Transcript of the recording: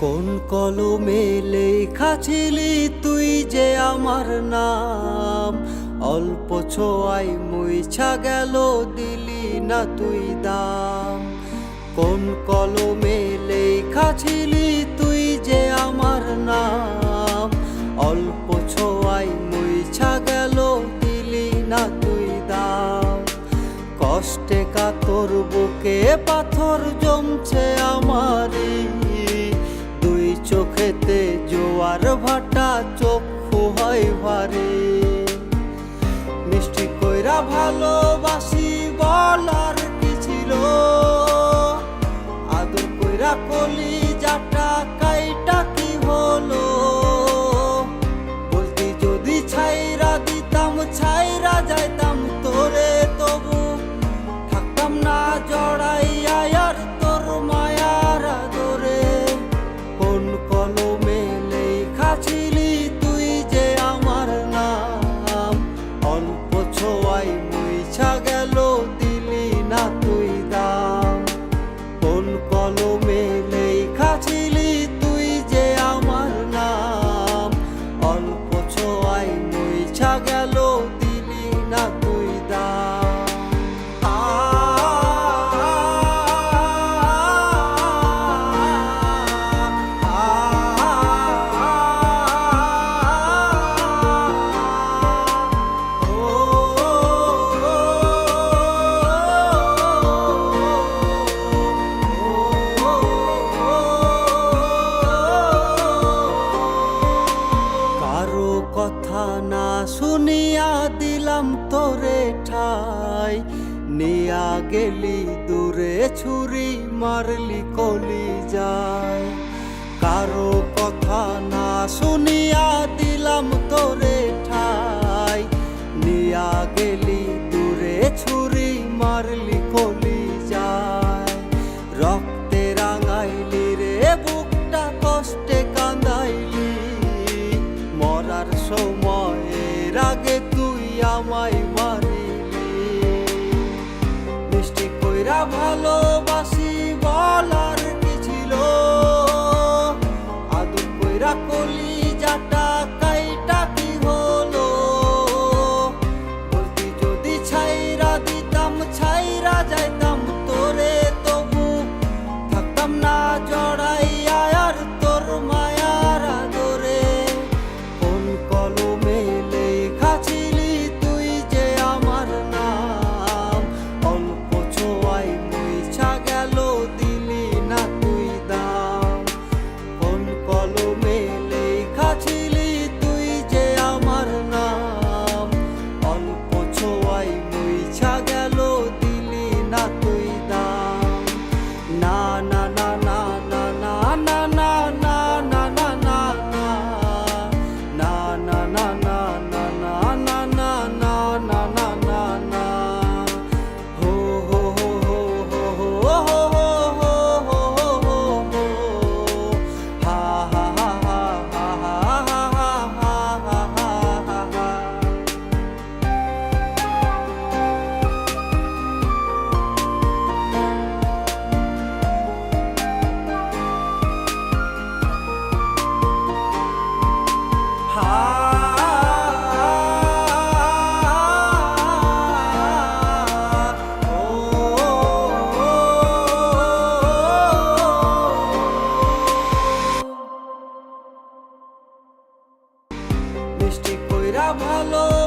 কোন কলমে লেখা ছিলি তুই যে আমার নাম? অল্প ছোঁয়াই মুইছা গেল, দিলি না তুই দাম। কোন কলমে লেখা ছিলি তুই যে আমার নাম? অল্প ছোয়াই মুইছা গেল, দিলি না তুই দাম। কষ্টে কাতর বুকে পাথর জমছে আমারই। চোখেতে জোয়ার ভাটা চক্ষু হয় ভারে। মিষ্টি কইরা ভালোবাসি বলার কি ছিল? আদর কইরা কলি যাটা কাইটা কি হলো? নিয়া গেলি দূরে ছুরি মারলি কলি যায়। কারও কথা না শুনিয়া দিলাম তোরে ঠাই। নিয়া গেলি দূরে ছুরি মারলি কলি যায়। রক্তে রাঙাইলি রে, বুকটা কষ্টে কান্দাইলি মরার সময়ের আগে তুই আমায় ভালো